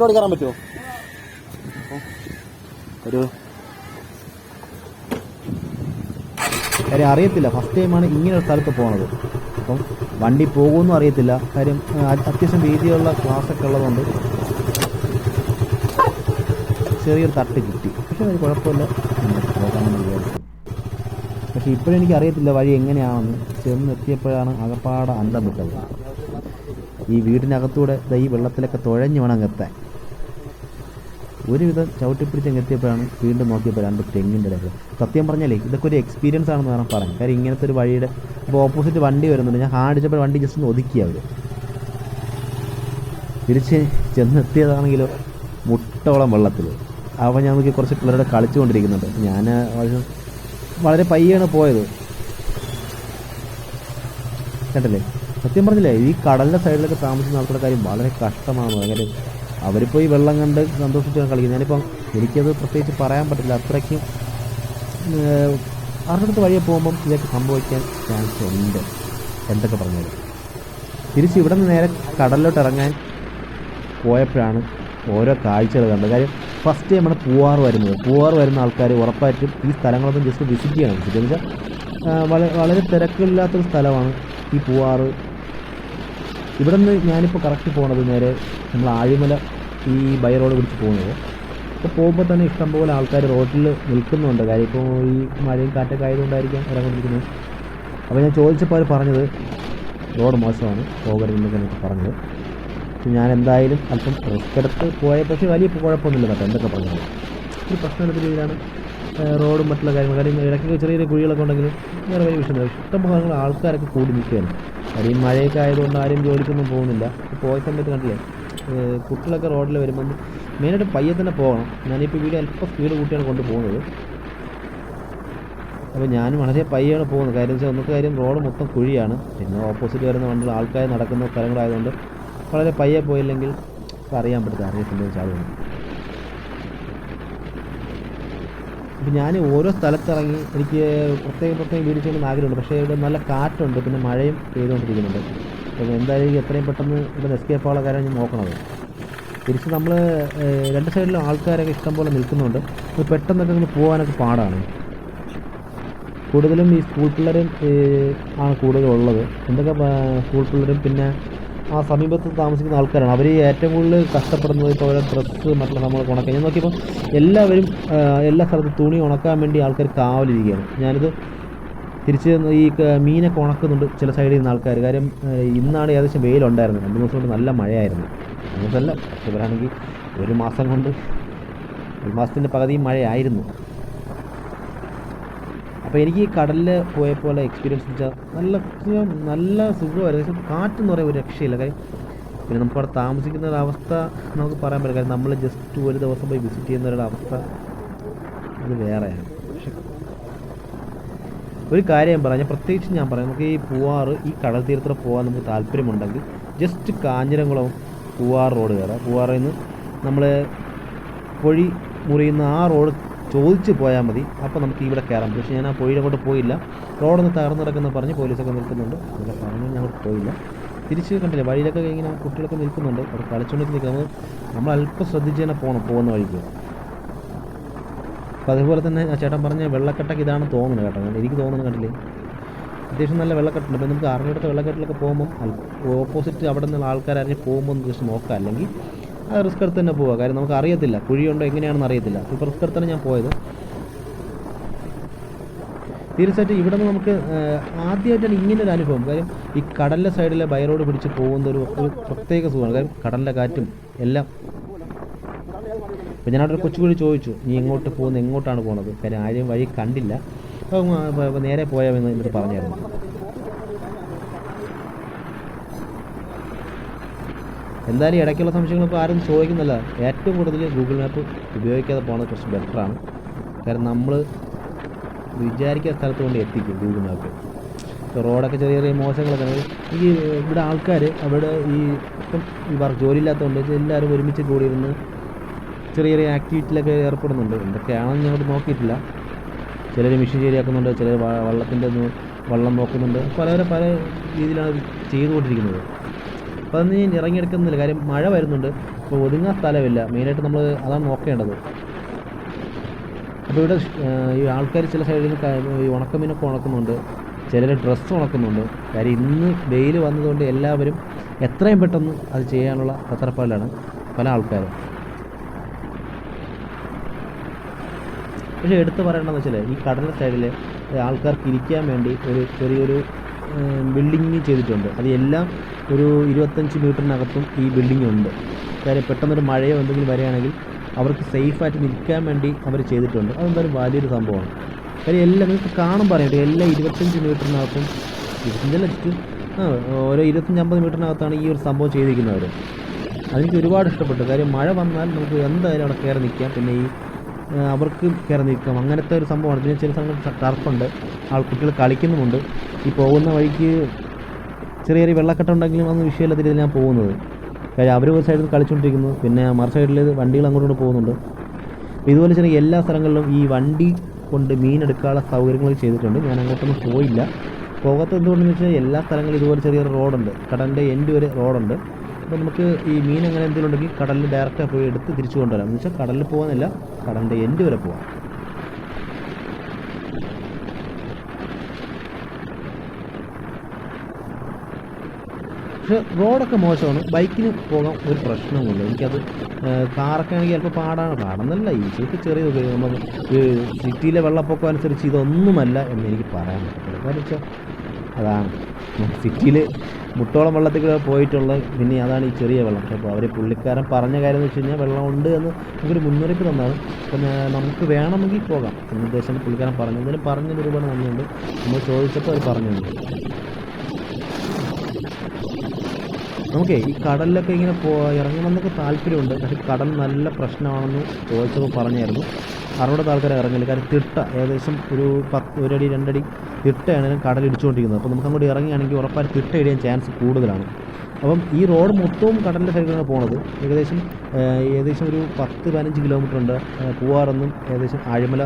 Road കയറാൻ പറ്റുമോ? ഒരു കാര്യം അറിയത്തില്ല. ഫസ്റ്റ് ടൈമാണ് ഒരു സ്ഥലത്ത് പോണത്. അപ്പം വണ്ടി പോകുമെന്നും അറിയത്തില്ല. കാര്യം അത്യാവശ്യം വീതിയുള്ള ക്ലാസ്സൊക്കെ ഉള്ളതുകൊണ്ട് ചെറിയൊരു തട്ട് കിട്ടി. പക്ഷെ അത് കുഴപ്പമില്ല. പക്ഷെ ഇപ്പോഴെനിക്ക് അറിയത്തില്ല വഴി എങ്ങനെയാണെന്ന്. ചെന്നെത്തിയപ്പോഴാണ് അകപ്പാട അന്തം വിട്ടത്. ഈ വീടിനകത്തൂടെ ഈ വെള്ളത്തിലൊക്കെ തുഴഞ്ഞു വേണം അങ്ങെത്താൻ. ഒരുവിധം ചവിട്ടിപ്പിടിച്ച് അങ്ങ് വീണ്ടും നോക്കിയപ്പോൾ രണ്ട് തെങ്ങിന്റെ ഇടയിൽ സത്യം പറഞ്ഞാലേ ഇതൊക്കെ ഒരു എക്സ്പീരിയൻസ് ആണെന്ന് വേണം പറയാം കാര്യം ഇങ്ങനത്തെ ഒരു വഴിയുടെ ഇപ്പോൾ ഓപ്പോസിറ്റ് വണ്ടി വരുന്നുണ്ട്. ഞാൻ ഹാടിച്ചപ്പോൾ വണ്ടി ജസ്റ്റ് ഒന്ന് ഒതുക്കി അവർ തിരിച്ച് ചെന്നെത്തിയതാണെങ്കിലോ മുട്ടോളം വെള്ളത്തിൽ അവ ഞാൻ നോക്കി കുറച്ച് പിള്ളേരുടെ കളിച്ചുകൊണ്ടിരിക്കുന്നുണ്ട്. ഞാൻ വളരെ- പയ്യാണ് പോയത്. കേട്ടല്ലേ സത്യം പറഞ്ഞില്ലേ ഈ കടലിന്റെ സൈഡിലൊക്കെ താമസിക്കുന്ന ആൾക്കാരുടെ കാര്യം വളരെ കഷ്ടമാണ്. കാര്യം അവരിപ്പോൾ ഈ വെള്ളം കണ്ട് സന്തോഷിച്ചാണ് കളിക്കുന്നത് ഞാനിപ്പം എനിക്കത് പ്രത്യേകിച്ച് പറയാൻ പറ്റില്ല. അത്രയ്ക്കും അവരുടെ വഴിയെ പോകുമ്പം ഇതൊക്കെ സംഭവിക്കാൻ ചാൻസ് ഉണ്ട് എന്തൊക്കെ പറഞ്ഞാലും തിരിച്ച് ഇവിടെ നിന്ന് നേരെ കടലിലോട്ട് ഇറങ്ങാൻ പോയപ്പോഴാണ് ഓരോ കാഴ്ചകൾ കണ്ടത്. കാര്യം ഫസ്റ്റ് നമ്മുടെ പൂവാർ വരുന്നത്. പൂവാർ വരുന്ന ആൾക്കാർ ഉറപ്പായിട്ടും ഈ സ്ഥലങ്ങളൊന്നും ജസ്റ്റ് വിസിറ്റ് ചെയ്യണം. വിസിറ്റ് വെച്ചാൽ വളരെ വളരെ തിരക്കില്ലാത്തൊരു സ്ഥലമാണ് ഈ പൂവാറ് ഇവിടെ നിന്ന് ഞാനിപ്പോൾ കറക്റ്റ് പോണത് നേരെ നമ്മൾ ആഴിമല ഈ ബൈ റോഡ് പിടിച്ച് പോകുന്നത്. അപ്പോൾ പോകുമ്പോൾ തന്നെ ഇഷ്ടംപോലെ ആൾക്കാർ റോഡിൽ നിൽക്കുന്നുണ്ട്. കാര്യം ഇപ്പോൾ ഈ മഴയും കാറ്റൊക്കെ ആയതുകൊണ്ടായിരിക്കാം ഇറങ്ങിയിരിക്കുന്നത് അപ്പോൾ ഞാൻ ചോദിച്ചപ്പോൾ അവർ പറഞ്ഞത് റോഡ് മോശമാണ് പോകരുതെന്നൊക്കെ എനിക്ക് പറഞ്ഞത്. ഞാൻ എന്തായാലും അല്പം റിസ്ക് എടുത്ത് പോയ പക്ഷേ വലിയ കുഴപ്പമൊന്നുമില്ല കേട്ടോ എന്തൊക്കെ പറഞ്ഞത് ഒരു പ്രശ്നമില്ലാത്ത രീതിയിലാണ് റോഡും മറ്റുള്ള കാര്യങ്ങൾ കാര്യം ഇടയ്ക്ക് ചെറിയ ചെറിയ കുഴികളൊക്കെ ഉണ്ടെങ്കിൽ വേറെ വലിയ വിഷയമില്ല ഇഷ്ടംപോലെ ആൾക്കാരൊക്കെ കൂടി നിൽക്കുകയാണ്. കാര്യം മഴയൊക്കെ ആയതുകൊണ്ട് ആരും ജോലിക്കൊന്നും പോകുന്നില്ല. പോയ സമയത്ത് കണ്ടില്ലേ? കുട്ടികളൊക്കെ റോഡിൽ വരുമ്പോൾ മെയിനായിട്ട് പയ്യെ തന്നെ പോകണം. ഞാനിപ്പോൾ വീട് അല്പം സ്പീഡ് കൂട്ടിയാണ് കൊണ്ടുപോകുന്നത് അപ്പോൾ ഞാൻ വളരെ പയ്യാണ് പോകുന്നത്. കാര്യം വെച്ചാൽ ഒന്നത്തെ കാര്യം റോഡ് മൊത്തം കുഴിയാണ്. പിന്നെ ഓപ്പോസിറ്റ് വരുന്ന വണ്ടികൾ ആൾക്കാർ നടക്കുന്ന സ്ഥലങ്ങളായതുകൊണ്ട് വളരെ പയ്യെ പോയില്ലെങ്കിൽ അറിയാൻ പറ്റില്ല അറിയത്തില്ല. ചാടുന്നു അപ്പം ഞാൻ ഓരോ സ്ഥലത്തിറങ്ങി എനിക്ക് പ്രത്യേകം പ്രത്യേകം വീട് ചെയ്യണമെന്ന് ആഗ്രഹമുണ്ട്. പക്ഷേ ഇവിടെ നല്ല കാറ്റുണ്ട്. പിന്നെ മഴയും പെയ്തുകൊണ്ടിരിക്കുന്നുണ്ട്. അപ്പോൾ എന്തായാലും എത്രയും പെട്ടെന്ന് ഇവിടെ എസ്കേപ്പ് ആവുള്ള കാര്യം ഞാൻ നോക്കണത്. തിരിച്ച് നമ്മൾ രണ്ട് സൈഡിലും ആൾക്കാരൊക്കെ ഇഷ്ടംപോലെ നിൽക്കുന്നുണ്ട്. അപ്പോൾ പെട്ടെന്നൊക്കെ ഇങ്ങനെ പോകാനൊക്കെ പാടാണ്. കൂടുതലും ഈ സ്കൂൾ പിള്ളേരും ആണ് കൂടുതലുള്ളത്. എന്തൊക്കെ സ്കൂൾ പിള്ളേരും പിന്നെ ആ സമീപത്ത് താമസിക്കുന്ന ആൾക്കാരാണ്. അവർ ഏറ്റവും കൂടുതൽ കഷ്ടപ്പെടുന്നത് ഇപ്പോൾ ഓരോ ഡ്രസ്സ് മറ്റുള്ള നമ്മൾ ഉണക്കാൻ. ഞാൻ നോക്കിയപ്പോൾ എല്ലാവരും എല്ലാ സ്ഥലത്തും തുണി ഉണക്കാൻ വേണ്ടി ആൾക്കാർ കാവലിരിക്കുകയാണ്. ഞാനിത് തിരിച്ച് ഈ മീനൊക്കെ ഉണക്കുന്നുണ്ട് ചില സൈഡിൽ നിന്ന് ആൾക്കാർ. കാര്യം ഇന്നാണ് ഏകദേശം വെയിലുണ്ടായിരുന്നത്. രണ്ട് ദിവസം കൊണ്ട് നല്ല മഴയായിരുന്നു. അങ്ങനത്തല്ല ഇവരാണെങ്കിൽ ഒരു മാസം കൊണ്ട് ഒരു മാസത്തിന്റെ പകുതിയും മഴയായിരുന്നു. അപ്പോൾ എനിക്ക് ഈ കടലിൽ പോയപ്പോൾ എക്സ്പീരിയൻസ് വെച്ചാൽ നല്ല നല്ല സുഖമായിരുന്നു. കാറ്റ് കാറ്റെന്ന് പറയുമ്പോൾ ഒരു രക്ഷയില്ല. കാര്യം പിന്നെ നമുക്ക് അവിടെ താമസിക്കുന്ന ഒരു അവസ്ഥ നമുക്ക് പറയാൻ പറ്റില്ല. കാര്യം നമ്മൾ ജസ്റ്റ് ഒരു ദിവസം പോയി വിസിറ്റ് ചെയ്യുന്ന ഒരു അവസ്ഥ അത് വേറെയാണ്. പക്ഷെ ഒരു കാര്യം ഞാൻ പറയാം. ഞാൻ പ്രത്യേകിച്ച് ഞാൻ പറയാം. നമുക്ക് ഈ പൂവാറ് ഈ കടൽ തീരത്തിൽ പോകാൻ നമുക്ക് താല്പര്യമുണ്ടെങ്കിൽ ജസ്റ്റ് കാഞ്ഞിരംകുളം പൂവാർ റോഡ് കയറാം. പൂവാറിൽ നിന്ന് നമ്മൾ പൊഴി മുറിയുന്ന ആ റോഡ് ചോദിച്ച് പോയാൽ മതി. അപ്പോൾ നമുക്ക് ഇവിടെ കയറാം. പക്ഷേ ഞാൻ ആ പുഴയിൽ അങ്ങോട്ട് പോയില്ല. റോഡൊന്ന് തകർന്നു കിടക്കുന്ന പറഞ്ഞ് പോലീസൊക്കെ നിൽക്കുന്നുണ്ട്. പറഞ്ഞു പറഞ്ഞ് ഞങ്ങൾ പോയില്ല. തിരിച്ച് കണ്ടില്ല വഴിയിലൊക്കെ ഇങ്ങനെ കുട്ടികളൊക്കെ നിൽക്കുന്നുണ്ട്. അവിടെ കളിച്ചുകൊണ്ടൊക്കെ നിൽക്കുന്നത് നമ്മൾ അല്പം ശ്രദ്ധിച്ച് തന്നെ പോകണം പോകുന്ന വഴിക്ക്. അപ്പോൾ അതുപോലെ തന്നെ ചേട്ടൻ പറഞ്ഞ വെള്ളക്കെട്ടൊക്കെ ഇതാണ് തോന്നുന്നത് കേട്ടോ. എനിക്ക് തോന്നുന്നത് കണ്ടില്ലേ. അത്യാവശ്യം നല്ല വെള്ളക്കെട്ടുണ്ട്. അപ്പോൾ നമുക്ക് അറിഞ്ഞിടത്ത് വെള്ളക്കെട്ടിലൊക്കെ പോകുമ്പം ഓപ്പോസിറ്റ് അവിടെ നിന്നുള്ള ആൾക്കാരെ പോകുമ്പോൾ ഒന്ന് ജസ്റ്റ് നോക്കാം. അല്ലെങ്കിൽ റിസ്ക് എടുത്ത് തന്നെ പോവുക കാര്യം നമുക്ക് അറിയത്തില്ല. കുഴിയുണ്ടോ എങ്ങനെയാണെന്ന് അറിയത്തില്ല. ഇപ്പോൾ റിസ്ക് എടുത്താണ് ഞാൻ പോയത്. തീർച്ചയായിട്ടും ഇവിടെ നിന്ന് നമുക്ക് ആദ്യമായിട്ടാണ് ഇങ്ങനെ ഒരു അനുഭവം. കാര്യം ഈ കടലിന്റെ സൈഡിലെ ബൈറോഡ് പിടിച്ച് പോകുന്ന ഒരു പ്രത്യേക സുഖമാണ്. കാര്യം കടലിന്റെ കാറ്റും എല്ലാം. അപ്പോൾ ഞാനവിടെ ഒരു കൊച്ചുകുഴി ചോദിച്ചു നീ എങ്ങോട്ട് പോകുന്നത് എങ്ങോട്ടാണ് പോകുന്നത് കാര്യം ആരെയും വഴി കണ്ടില്ല. അപ്പോൾ നേരെ പോയാമെന്ന് എന്നിട്ട് പറഞ്ഞായിരുന്നു. എന്തായാലും ഇടയ്ക്കുള്ള സംശയങ്ങൾ ഇപ്പോൾ ആരും ചോദിക്കുന്നില്ല. ഏറ്റവും കൂടുതൽ ഗൂഗിൾ മാപ്പ് ഉപയോഗിക്കാതെ പോകുന്നത് കുറച്ച് ബെറ്ററാണ് കാരണം നമ്മൾ വിചാരിക്കാത്ത സ്ഥലത്ത് കൊണ്ട് എത്തിക്കും ഗൂഗിൾ മാപ്പ് റോഡൊക്കെ ചെറിയ ചെറിയ മോശങ്ങളൊക്കെ ഈ ഇവിടെ ആൾക്കാർ അവിടെ ഈ ഇപ്പം ഈ വർക്ക് ജോലിയില്ലാത്തതുകൊണ്ട് എല്ലാവരും ഒരുമിച്ച് കൂടി കൂടിയിരുന്ന് ചെറിയ ചെറിയ ആക്ടിവിറ്റിയിലൊക്കെ ഏർപ്പെടുന്നുണ്ട്. എന്തൊക്കെയാണെന്ന് ഞാൻ നോക്കിയിട്ടില്ല. ചിലർ മിഷൻ ശരിയാക്കുന്നുണ്ട് ചിലർ വള്ളത്തിന്റെ വള്ളം നോക്കുന്നുണ്ട്. പലവരെ പല രീതിയിലാണ് ചെയ്തുകൊണ്ടിരിക്കുന്നത്. അപ്പോൾ അതൊന്നും ഞാൻ ഇറങ്ങിയെടുക്കുന്നില്ല കാര്യം മഴ വരുന്നുണ്ട്. അപ്പോൾ ഒതുങ്ങാൻ സ്ഥലമില്ല. മെയിനായിട്ട് നമ്മൾ അതാണ് നോക്കേണ്ടത്. അപ്പോൾ ഇവിടെ ഈ ആൾക്കാർ ചില സൈഡിൽ ഈ ഉണക്കമീനൊക്കെ ഉണക്കുന്നുണ്ട്. ചിലർ ഡ്രസ്സ് ഉണക്കുന്നുണ്ട്. കാര്യം ഇന്ന് വെയിൽ വന്നതുകൊണ്ട് എല്ലാവരും എത്രയും പെട്ടെന്ന് അത് ചെയ്യാനുള്ള തത്രപ്പാടിലാണ് പല ആൾക്കാരും. പക്ഷേ എടുത്തു പറയേണ്ടതെന്ന് വെച്ചാൽ ഈ കടലിന്റെ സൈഡിൽ ആൾക്കാർക്ക് ഇരിക്കാൻ വേണ്ടി ഒരു ചെറിയൊരു ബിൽഡിങ് ചെയ്തിട്ടുണ്ട്. അത് എല്ലാം ഒരു ഇരുപത്തഞ്ച് മീറ്ററിനകത്തും ഈ ബിൽഡിംഗ് ഉണ്ട്. കാര്യം പെട്ടെന്നൊരു മഴയോ എന്തെങ്കിലും വരികയാണെങ്കിൽ അവർക്ക് സേഫായിട്ട് നിൽക്കാൻ വേണ്ടി അവർ ചെയ്തിട്ടുണ്ട്. അതെന്തായാലും വലിയൊരു സംഭവമാണ്. കാര്യം എല്ലാം നിങ്ങൾക്ക് കാണും പറയാം എല്ലാ ഇരുപത്തഞ്ച് മീറ്ററിനകത്തും ഇരുപത്തഞ്ചല്ല ചുറ്റും ആ ഓരോ ഇരുപത്തഞ്ച് അമ്പത് മീറ്ററിനകത്താണ് ഈ ഒരു സംഭവം ചെയ്തിരിക്കുന്നവർ അതെനിക്ക് ഒരുപാട് ഇഷ്ടപ്പെട്ടു. കാര്യം മഴ വന്നാൽ നമുക്ക് എന്തായാലും അവിടെ കയറി നിൽക്കാം. പിന്നെ ഈ അവർക്ക് കയറി നിൽക്കാം. അങ്ങനത്തെ ഒരു സംഭവമാണ്. പിന്നെ ചില സ്ഥലങ്ങളിൽ ടർഫുണ്ട് ആൾ കുട്ടികൾ കളിക്കുന്നുമുണ്ട്. ഈ പോകുന്ന വഴിക്ക് ചെറിയ ചെറിയ വെള്ളക്കെട്ട് ഉണ്ടെങ്കിലും അന്ന് വിഷയമല്ല തിരിയിൽ ഞാൻ പോകുന്നത്. കാര്യം അവർ ഒരു സൈഡിൽ കളിച്ചുകൊണ്ടിരിക്കുന്നു പിന്നെ മറു സൈഡിൽ വണ്ടികൾ അങ്ങോട്ടും പോകുന്നുണ്ട്. ഇതുപോലെ ചെറിയ എല്ലാ സ്ഥലങ്ങളിലും ഈ വണ്ടി കൊണ്ട് മീൻ എടുക്കാനുള്ള സൗകര്യങ്ങൾ ചെയ്തിട്ടുണ്ട്. ഞാൻ അങ്ങോട്ടൊന്നും പോയില്ല. പോകാത്ത എന്തുകൊണ്ടെന്ന് വെച്ചാൽ എല്ലാ സ്ഥലങ്ങളിലും ഇതുപോലെ ചെറിയൊരു റോഡുണ്ട്. കടലിന്റെ എൻഡ് വരെ റോഡുണ്ട്. അപ്പോൾ നമുക്ക് ഈ മീൻ അങ്ങനെ എന്തെങ്കിലും ഉണ്ടെങ്കിൽ കടലിൽ ഡയറക്റ്റ് പോയി എടുത്ത് തിരിച്ചു കൊണ്ടുവരാം. എന്ന് വെച്ചാൽ കടലിൽ പോകാനല്ല കടലിന്റെ എൻഡ് വരെ പോകാം. പക്ഷെ റോഡൊക്കെ മോശമാണ്. ബൈക്കിന് പോകാൻ ഒരു പ്രശ്നവുമില്ല. എനിക്കത് കാറൊക്കെ ആണെങ്കിൽ ചിലപ്പോൾ പാടാണ്. പാടെന്നല്ല ഈ ശരിക്ക് ചെറിയ നമ്മൾ സിറ്റിയിലെ വെള്ളപ്പൊക്കം അനുസരിച്ച് ഇതൊന്നുമല്ല എന്ന് എനിക്ക് പറയാൻ പറ്റത്തില്ല. കാരണം വെച്ചാൽ അതാണ്. സിറ്റിയിൽ മുട്ടോളം വെള്ളത്തിൽ കൂടെ പോയിട്ടുള്ള പിന്നെ അതാണ് ഈ ചെറിയ വെള്ളം. അപ്പോൾ അവർ പുള്ളിക്കാരൻ പറഞ്ഞ കാര്യം എന്ന് വെച്ച് കഴിഞ്ഞാൽ വെള്ളം ഉണ്ട് എന്ന് നമുക്കൊരു മുന്നറിയിപ്പ് തന്നാണ്. അപ്പം നമുക്ക് വേണമെങ്കിൽ പോകാം. എന്ന ഉദ്ദേശം പുള്ളിക്കാരൻ പറഞ്ഞു പറഞ്ഞതിന് ഒരുപാട് നന്ദിയുണ്ട്. നമ്മൾ ചോദിച്ചപ്പോൾ അവർ പറഞ്ഞിട്ടുണ്ട്. നമുക്കേ ഈ കടലിലൊക്കെ ഇങ്ങനെ പോ ഇറങ്ങണമെന്നൊക്കെ താല്പര്യമുണ്ട്. പക്ഷേ കടൽ നല്ല പ്രശ്നമാണെന്ന് ചോദിച്ചപ്പോൾ പറഞ്ഞായിരുന്നു. അറുപത് ആൾക്കാരെ ഇറങ്ങില്ല കാരണം തിട്ട ഏകദേശം ഒരു പത്ത് ഒരടി രണ്ടടി തിട്ടയാണ് കടൽ ഇടിച്ചുകൊണ്ടിരിക്കുന്നത്. അപ്പോൾ നമുക്ക് അങ്ങോട്ട് ഇറങ്ങുകയാണെങ്കിൽ ഉറപ്പായിട്ട് തിട്ട ഇടിയാൻ ചാൻസ് കൂടുതലാണ്. അപ്പം ഈ റോഡ് മൊത്തവും കടലിന്റെ സൈഡിലാണ് പോണത്. ഏകദേശം ഏകദേശം ഒരു പത്ത് പതിനഞ്ച് കിലോമീറ്റർ ഉണ്ട്. പൂവാറൊന്നും ഏകദേശം ആഴിമല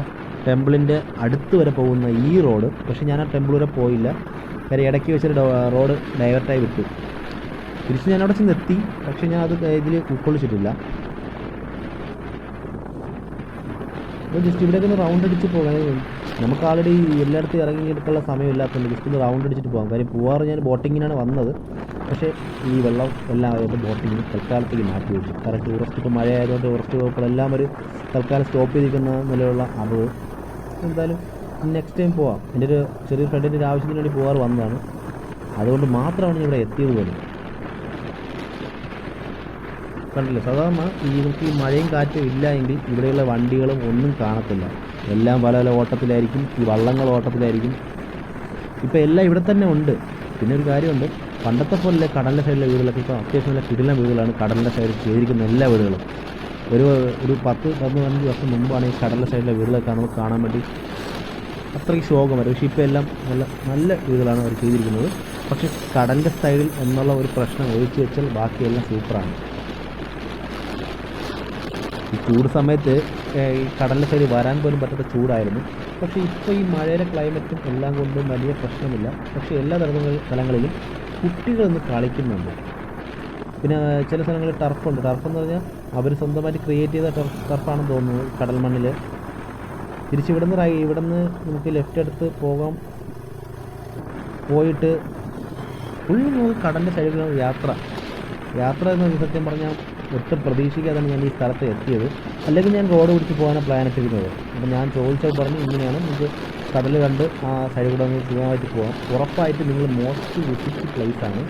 ടെമ്പിളിന്റെ അടുത്ത് വരെ പോകുന്ന ഈ റോഡ്. പക്ഷേ ഞാൻ ആ ടെമ്പിൾ വരെ പോയില്ല. കാര്യം ഇടയ്ക്ക് വെച്ചൊരു റോഡ് ഡൈവേർട്ടായി വിട്ടു. തിരിച്ച് ഞാൻ അവിടെ ചെന്ന് എത്തി പക്ഷെ ഞാൻ അത് ഇതിൽ ഉൾക്കൊള്ളിച്ചിട്ടില്ല. അപ്പോൾ ജസ്റ്റ് ഇവിടെയൊക്കെ ഒന്ന് റൗണ്ട് അടിച്ച് പോകാൻ നമുക്ക് ആൾറെഡി എല്ലായിടത്തും ഇറങ്ങിയെടുക്കാനുള്ള സമയമില്ലാത്തതുകൊണ്ട് ജസ്റ്റ് ഒന്ന് റൗണ്ട് അടിച്ചിട്ട് പോകാം. കാര്യം പോവാറ് ഞാൻ ബോട്ടിങ്ങിനാണ് വന്നത്. പക്ഷേ ഈ വെള്ളം എല്ലാം ആയതുകൊണ്ട് ബോട്ടിങ്ങിന് തൽക്കാലത്തേക്ക് മാറ്റി വെച്ചു. കാരണം ടൂറിസ്റ്റ് ഇപ്പോൾ മഴ ആയതുകൊണ്ട് ടൂറിസ്റ്റ് വകുപ്പുകളെല്ലാം ഒരു തൽക്കാലം സ്റ്റോപ്പ് ചെയ്തിരിക്കുന്ന നിലയുള്ള അറിവ് എന്തായാലും നെക്സ്റ്റ് ടൈം പോവാം. എന്റെ ഒരു ചെറിയ ഫ്രണ്ടിന്റെ ഒരു ആവശ്യത്തിന് വേണ്ടി പോകാറ് വന്നതാണ്. അതുകൊണ്ട് മാത്രമാണ് ഞാൻ ഇവിടെ എത്തിയത് പോലും. കണ്ടില്ല? സാധാരണ നമുക്ക് ഈ മഴയും കാറ്റും ഇല്ല എങ്കിൽ ഇവിടെയുള്ള വണ്ടികളും ഒന്നും കാണത്തില്ല. എല്ലാം പല പല ഓട്ടത്തിലായിരിക്കും. ഈ വള്ളങ്ങൾ ഓട്ടത്തിലായിരിക്കും. ഇപ്പോൾ എല്ലാം ഇവിടെ തന്നെ ഉണ്ട്. പിന്നെ ഒരു കാര്യമുണ്ട്. പണ്ടത്തെ പോലെ കടലിന്റെ സൈഡിലെ വീടുകളൊക്കെ. ഇപ്പോൾ അത്യാവശ്യം നല്ല കിടിലൻ വീടുകളാണ് കടലിന്റെ സൈഡിൽ ചെയ്തിരിക്കുന്ന എല്ലാ വീടുകളും. ഒരു ഒരു പത്ത് പതിനഞ്ച് വർഷം മുമ്പാണ് ഈ കടലിന്റെ സൈഡിലെ വീടുകളൊക്കെ നമുക്ക് കാണാൻ വേണ്ടി അത്രയ്ക്ക് ശോകം വരും. പക്ഷേ ഇപ്പോൾ എല്ലാം നല്ല നല്ല വീടുകളാണ് അവർ ചെയ്തിരിക്കുന്നത്. പക്ഷേ കടലിന്റെ സൈഡിൽ എന്നുള്ള ഒരു പ്രശ്നം ഒഴിച്ചു വെച്ചാൽ ബാക്കിയെല്ലാം സൂപ്പറാണ്. ഈ ചൂട് സമയത്ത് ഈ കടലിന്റെ സൈഡിൽ വരാൻ പോലും പറ്റാത്ത ചൂടായിരുന്നു. പക്ഷേ ഇപ്പോൾ ഈ മഴയുടെ ക്ലൈമറ്റും എല്ലാം കൊണ്ടും വലിയ പ്രശ്നമില്ല. പക്ഷേ എല്ലാ തരങ്ങളിൽ സ്ഥലങ്ങളിലും കുട്ടികളൊന്ന് കളിക്കുന്നുണ്ട്. പിന്നെ ചില സ്ഥലങ്ങളിൽ ടർഫുണ്ട് ടർഫ് എന്ന് പറഞ്ഞാൽ അവർ സ്വന്തമായിട്ട് ക്രിയേറ്റ് ചെയ്ത ടർഫ് ടർഫാണെന്ന് തോന്നുന്നു കടൽ മണ്ണിൽ തിരിച്ച് ഇവിടുന്ന് റൈ ഇവിടുന്ന് നമുക്ക് ലെഫ്റ്റ് എടുത്ത് പോകാം. പോയിട്ട് നമുക്ക് കടലിന്റെ സൈഡിലാണ് യാത്ര. യാത്ര എന്ന് സത്യം പറഞ്ഞാൽ ഒട്ടും പ്രതീക്ഷിക്കാതാണ് ഞാൻ ഈ സ്ഥലത്ത് എത്തിയത്. അല്ലെങ്കിൽ ഞാൻ റോഡ് പിടിച്ച് പോകാനാണ് പ്ലാൻ ഇട്ടിരുന്നത്. അപ്പം ഞാൻ ചോദിച്ചത് പറഞ്ഞു ഇങ്ങനെയാണ് നിങ്ങൾക്ക് കടൽ കണ്ട് ആ സൈഡിൽ കൂടെ സുഖമായിട്ട് പോകാം. ഉറപ്പായിട്ട് നിങ്ങൾ മോസ്റ്റ് വിസിറ്റ് പ്ലേസ് ആണ്.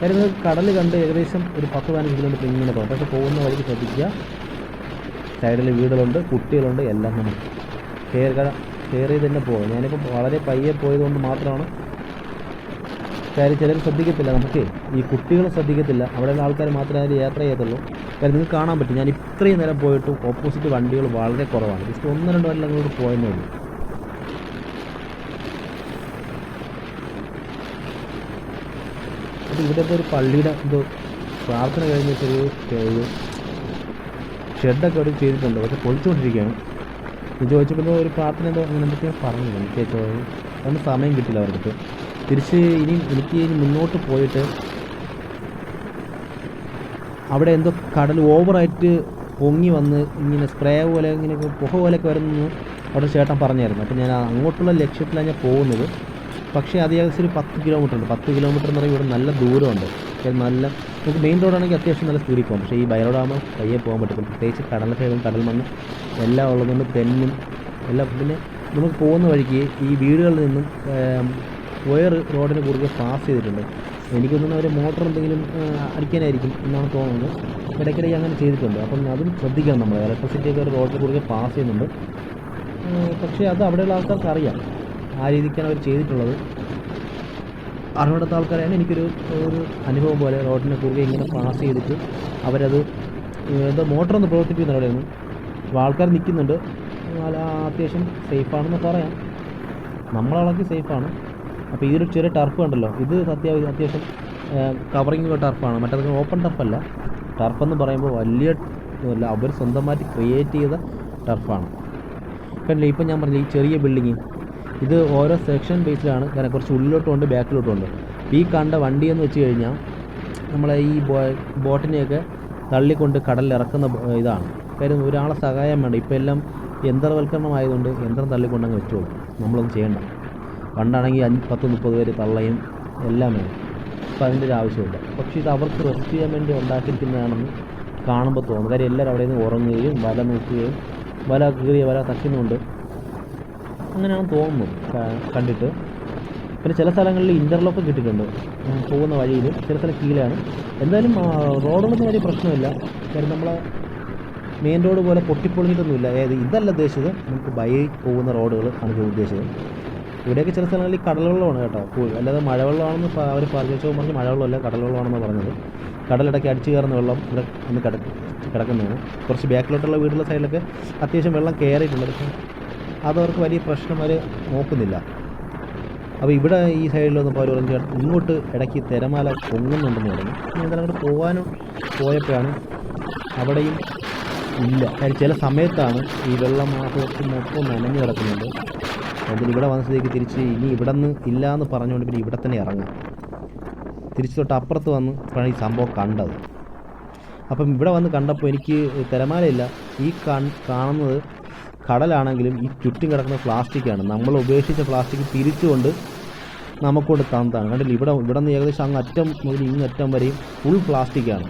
കാര്യം നിങ്ങൾ കടൽ കണ്ട് ഏകദേശം ഒരു പത്ത് പതിനഞ്ച് കിലോമീറ്റർ ഇങ്ങനെ പോകാം. പക്ഷേ പോകുന്ന വഴിക്ക് ശ്രദ്ധിക്കുക. സൈഡിൽ വീടുകളുണ്ട് കുട്ടികളുണ്ട് എല്ലാം നമുക്ക് കയറി കയറി തന്നെ പോകും. ഞാനിപ്പോൾ വളരെ പയ്യെ പോയതുകൊണ്ട് മാത്രമാണ് കാര്യം ചിലർ ശ്രദ്ധിക്കത്തില്ല നമുക്ക്. ഈ കുട്ടികൾ ശ്രദ്ധിക്കത്തില്ല. അവിടെയുള്ള ആൾക്കാർ മാത്രമേ അതിൽ യാത്ര ചെയ്യത്തുള്ളൂ. കാര്യം നിങ്ങൾക്ക് കാണാൻ പറ്റും. ഞാൻ ഇത്രയും നേരം പോയിട്ടും ഓപ്പോസിറ്റ് വണ്ടികൾ വളരെ കുറവാണ്. ജസ്റ്റ് ഒന്ന് രണ്ട് വല്ല അങ്ങോട്ട് പോയെന്നേ ഉള്ളൂ. അപ്പോൾ ഇവിടുത്തെ ഒരു പള്ളിയുടെ എന്തോ പ്രാർത്ഥന കഴിഞ്ഞ ഒരു ഷെഡൊക്കെ അവർ ചെയ്തിട്ടുണ്ട്. പക്ഷെ പൊളിച്ചുകൊണ്ടിരിക്കുകയാണ്. ഇത് ചോദിച്ചപ്പോൾ ഒരു പ്രാർത്ഥന എന്തോ അങ്ങനെ എന്തൊക്കെയോ പറഞ്ഞു എനിക്ക് അതിന് സമയം കിട്ടില്ല അവർക്ക് തിരിച്ച് ഇനി എനിക്ക് ഇനി മുന്നോട്ട് പോയിട്ട് അവിടെ എന്തോ കടൽ ഓവറായിട്ട് പൊങ്ങി വന്ന് ഇങ്ങനെ സ്പ്രേ പോലെ ഇങ്ങനെ പുക പോലെയൊക്കെ വരുന്നു അവിടെ ചേട്ടൻ പറഞ്ഞായിരുന്നു. അപ്പോൾ ഞാൻ അങ്ങോട്ടുള്ള ലക്ഷ്യത്തിലാണ് ഞാൻ പോകുന്നത്. പക്ഷേ അത് ഏകദേശം ഒരു പത്ത് കിലോമീറ്റർ ഉണ്ട്. പത്ത് കിലോമീറ്റർ എന്ന് പറയുമ്പോൾ ഇവിടെ നല്ല ദൂരമുണ്ട്. നല്ല നമുക്ക് മെയിൻ റോഡാണെങ്കിൽ അത്യാവശ്യം നല്ല സ്പീഡിൽ പോകും. പക്ഷേ ഈ ബൈ റോഡാകുമ്പോൾ പയ്യെ പോകാൻ പറ്റും പ്രത്യേകിച്ച് കടൽ സൈഡും കടൽ മണ്ണും എല്ലാം ഉള്ളതുകൊണ്ട് തെന്നും എല്ലാം പിന്നെ നമുക്ക് പോകുന്ന വഴിക്ക് ഈ വീടുകളിൽ നിന്നും വയർ റോഡിന് കുറുകെ പാസ് ചെയ്തിട്ടുണ്ട്. എനിക്ക് തോന്നുന്നു അവർ മോട്ടർ എന്തെങ്കിലും അടിക്കാനായിരിക്കും എന്നാണ് തോന്നുന്നത്. ഇടയ്ക്കിടയ്ക്ക് അങ്ങനെ ചെയ്തിട്ടുണ്ട്. അപ്പം അതും ശ്രദ്ധിക്കണം നമ്മൾ. ഇലക്ട്രിസിറ്റി ഒക്കെ റോഡിന് കുറുകെ പാസ് ചെയ്യുന്നുണ്ട്. പക്ഷേ അത് അവിടെയുള്ള ആൾക്കാർക്ക് അറിയാം. ആ രീതിക്കാണ് അവർ ചെയ്തിട്ടുള്ളത്. അറിവിടത്തെ ആൾക്കാരാണ് എനിക്കൊരു ഒരു അനുഭവം പോലെ റോഡിന് കുറുകെ ഇങ്ങനെ പാസ് ചെയ്തിട്ട് അവരത് എന്തോ മോട്ടറൊന്ന് പ്രവർത്തിപ്പിക്കുന്നു അവിടെയൊന്നും അപ്പോൾ ആൾക്കാർ നിൽക്കുന്നുണ്ട്. അത്യാവശ്യം സേഫാണെന്ന് പറയാം. നമ്മളളക്കി സേഫാണ് അപ്പോൾ ഈ ഒരു ചെറിയ ടർഫ് ഉണ്ടല്ലോ ഇത് സത്യം അത്യാവശ്യം കവറിങ് ടർഫാണ് മറ്റേത് ഓപ്പൺ ടർഫല്ല ടർഫെന്ന് പറയുമ്പോൾ വലിയ അല്ല അവർ സ്വന്തമായിട്ട് ക്രിയേറ്റ് ചെയ്ത ടർഫാണ് കണ്ടില്ലേ? ഇപ്പം ഞാൻ പറഞ്ഞില്ല ഈ ചെറിയ ബിൽഡിങ് ഇത് ഓരോ സെക്ഷൻ ബേസിലാണ് കാരണം കുറച്ച് ഉള്ളിലോട്ടുണ്ട് ബാക്കിലോട്ടുണ്ട്. ഈ കണ്ട വണ്ടി എന്ന് വെച്ച് കഴിഞ്ഞാൽ നമ്മളെ ഈ ബോട്ടിനെയൊക്കെ തള്ളിക്കൊണ്ട് കടലിൽ ഇറക്കുന്ന ഇതാണ്. കാര്യം ഒരാളെ സഹായം വേണ്ട. ഇപ്പം എല്ലാം യന്ത്രവൽക്കരണമായതുകൊണ്ട് യന്ത്രം തള്ളിക്കൊണ്ടങ്ങ് വെച്ചോളും. നമ്മളൊന്നും ചെയ്യണ്ട. പണ്ടാണെങ്കിൽ അഞ്ച് പത്ത് മുപ്പത് പേര് തള്ളയും എല്ലാം വേണം അപ്പോൾ അതിന്റെ ഒരു ആവശ്യമില്ല പക്ഷേ ഇത് അവർക്ക് റെസ്റ്റ് ചെയ്യാൻ വേണ്ടി ഉണ്ടാക്കിയിരിക്കുന്നതാണെന്ന് കാണുമ്പോൾ തോന്നും. കാര്യം എല്ലാവരും അവിടെ നിന്ന് ഉറങ്ങുകയും വല നോക്കുകയും വല കീറിയ വല തട്ടുന്നുണ്ട്. അങ്ങനെയാണ് തോന്നുന്നത്. കണ്ടിട്ട്. പിന്നെ ചില സ്ഥലങ്ങളിൽ ഇന്റർലോക്ക് കിട്ടിയിട്ടുണ്ട്. പോകുന്ന വഴിയിൽ ചില സ്ഥലം കീഴാണ് എന്തായാലും റോഡുകളൊന്നും വലിയ പ്രശ്നമില്ല. കാര്യം നമ്മൾ മെയിൻ റോഡ് പോലെ പൊട്ടിപ്പൊളിഞ്ഞിട്ടൊന്നുമില്ല. ഏത് ഇതല്ല ഉദ്ദേശിച്ചത്. നമുക്ക് ബൈ പോകുന്ന റോഡുകൾ ആണ് ഉദ്ദേശിച്ചത്. ഇവിടെയൊക്കെ ചില സ്ഥലങ്ങളിൽ കടൽവെള്ളമാണ് കേട്ടോ. ഫുൾ അല്ലാതെ മഴവെള്ളമാണെന്ന് അവർ പറഞ്ഞു പറഞ്ഞ് മഴവെള്ളമല്ല കടൽവെള്ളമാണെന്ന് പറഞ്ഞത്. കടലിടയ്ക്ക് അടിച്ചു കയറുന്ന വെള്ളം ഇവിടെ ഒന്ന് കിടക്ക് കിടക്കുന്നതാണ്. കുറച്ച് ബാക്കിലോട്ടുള്ള വീടുള്ള സൈഡിലൊക്കെ അത്യാവശ്യം വെള്ളം കയറിയിട്ടുണ്ട്. പക്ഷേ അതവർക്ക് വലിയ പ്രശ്നം അവർ നോക്കുന്നില്ല. അപ്പോൾ ഇവിടെ ഈ സൈഡിലൊന്നും അവർ പറഞ്ഞു "ചേട്ടാ, ഇങ്ങോട്ട് ഇടയ്ക്ക് തിരമാല പൊങ്ങുന്നുണ്ടെന്ന് പറഞ്ഞു. ഞാൻ അങ്ങോട്ട് പോകാനും പോയപ്പോഴാണ് അവിടെയും ഇല്ല. കാര്യം ചില സമയത്താണ് ഈ വെള്ളം മാസത്തിൽ മൊത്തം നനഞ്ഞു കിടക്കുന്നുണ്ട്. അതിൽ ഇവിടെ വന്ന സ്ഥിതിക്ക് തിരിച്ച് ഇനി ഇവിടെ നിന്ന് ഇല്ല എന്ന് പറഞ്ഞുകൊണ്ട് പിന്നെ ഇവിടെ തന്നെ ഇറങ്ങാം. തിരിച്ചു തൊട്ട് അപ്പുറത്ത് വന്ന് ഇപ്പോഴാണ് ഈ സംഭവം കണ്ടത്. അപ്പം ഇവിടെ വന്ന് കണ്ടപ്പോൾ എനിക്ക് തിരമാലയില്ല. ഈ കാണുന്നത് കടലാണെങ്കിലും ഈ ചുറ്റും കിടക്കുന്ന പ്ലാസ്റ്റിക്കാണ്. നമ്മൾ ഉപേക്ഷിച്ച പ്ലാസ്റ്റിക് തിരിച്ചുകൊണ്ട് നമുക്കൊണ്ട് തന്നതാണ്. കണ്ടില്ല? ഇവിടെ ഇവിടെ നിന്ന് ഏകദേശം അങ്ങ് അറ്റം മുതൽ ഇങ്ങ് അറ്റം വരെയും ഫുൾ പ്ലാസ്റ്റിക്കാണ്.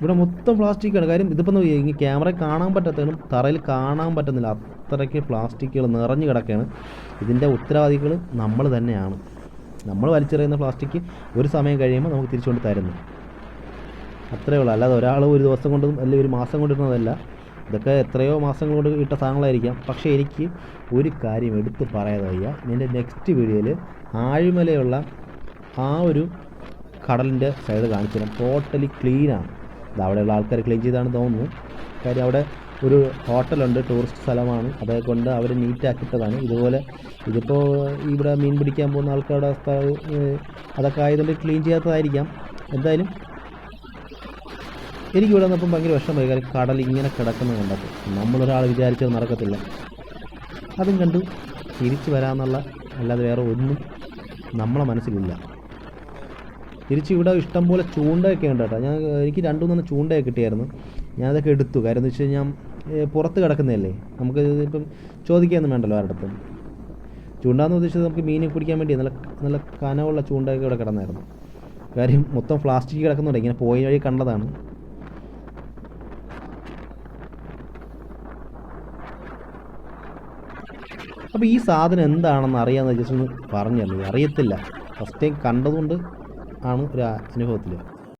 ഇവിടെ മൊത്തം പ്ലാസ്റ്റിക്കാണ്. കാര്യം ഇതിപ്പോൾ ക്യാമറ കാണാൻ പറ്റാത്തതും തറയിൽ കാണാൻ പറ്റുന്നില്ല. അത്രയ്ക്ക് പ്ലാസ്റ്റിക്കുകൾ നിറഞ്ഞു കിടക്കുകയാണ്. ഇതിന്റെ ഉത്തരവാദികൾ നമ്മൾ തന്നെയാണ്. നമ്മൾ വലിച്ചെറിയുന്ന പ്ലാസ്റ്റിക് ഒരു സമയം കഴിയുമ്പോൾ നമുക്ക് തിരിച്ചുകൊണ്ട് തരുന്നു. അത്രയേ ഉള്ളൂ. അല്ലാതെ ഒരാൾ ഒരു ദിവസം കൊണ്ടും അല്ലെങ്കിൽ ഒരു മാസം കൊണ്ടിരുന്നതല്ല ഇതൊക്കെ എത്രയോ മാസങ്ങൾ കൊണ്ട് ഇട്ട സാധനങ്ങളായിരിക്കാം. പക്ഷേ എനിക്ക് ഒരു കാര്യം എടുത്ത് പറയാതെ വയ്യ. എന്റെ നെക്സ്റ്റ് വീഡിയോയിൽ ആഴിമലയുള്ള ആ ഒരു കടലിന്റെ സൈഡ് കാണിച്ചു തരാം. ടോട്ടലി ക്ലീനാണ്. ഇത് അവിടെയുള്ള ആൾക്കാർ ക്ലീൻ ചെയ്താണ് തോന്നുന്നു. കാര്യം അവിടെ ഒരു ഹോട്ടലുണ്ട് ടൂറിസ്റ്റ് സ്ഥലമാണ്. അതേ കൊണ്ട് അവർ നീറ്റാക്കിട്ടതാണ് ഇതുപോലെ ഇതിപ്പോൾ ഇവിടെ മീൻ പിടിക്കാൻ പോകുന്ന ആൾക്കാരുടെ അവസ്ഥ അതൊക്കെ ആയതുകൊണ്ട് ക്ലീൻ ചെയ്യാത്തതായിരിക്കാം. എന്തായാലും എനിക്ക് ഇവിടെ വന്നപ്പം ഭയങ്കര വിഷമമായി. കാര്യം കടൽ ഇങ്ങനെ കിടക്കുന്നത് കണ്ടപ്പോൾ. നമ്മളൊരാൾ വിചാരിച്ചത് നടക്കത്തില്ല. അതും കണ്ടു തിരിച്ചു വരാമെന്നുള്ള അല്ലാതെ വേറെ ഒന്നും നമ്മളെ മനസ്സിലില്ല. തിരിച്ച് ഇവിടെ ഇഷ്ടം പോലെ ചൂണ്ടയൊക്കെ ഉണ്ട് കേട്ടോ. ഞാൻ എനിക്ക് രണ്ടു മൂന്ന് ചൂണ്ടയൊക്കെ കിട്ടിയായിരുന്നു. ഞാനതൊക്കെ എടുത്തു. കാര്യം എന്ന് വെച്ച് കഴിഞ്ഞാൽ പുറത്ത് കിടക്കുന്നതല്ലേ? നമുക്ക് ഇപ്പം ചോദിക്കാനൊന്നും വേണ്ടല്ലോ ആരുടെ അടുത്തും. ചൂണ്ടാന്ന് ഉദ്ദേശിച്ചത് നമുക്ക് മീൻ പിടിക്കാൻ വേണ്ടി നല്ല നല്ല കനവുള്ള ചൂണ്ടയൊക്കെ ഇവിടെ കിടന്നായിരുന്നു. കാര്യം മൊത്തം പ്ലാസ്റ്റിക് കിടക്കുന്നുണ്ട്. ഇങ്ങനെ പോയി വഴി കണ്ടതാണ്. അപ്പോൾ ഈ സാധനം എന്താണെന്ന് അറിയാമെന്ന് ജസ്റ്റ് ഒന്ന് പറഞ്ഞു തരണം അറിയത്തില്ല. ഫസ്റ്റ് ടൈം കണ്ടതുകൊണ്ട് ആണ് ഒരു അനുഭവത്തിൽ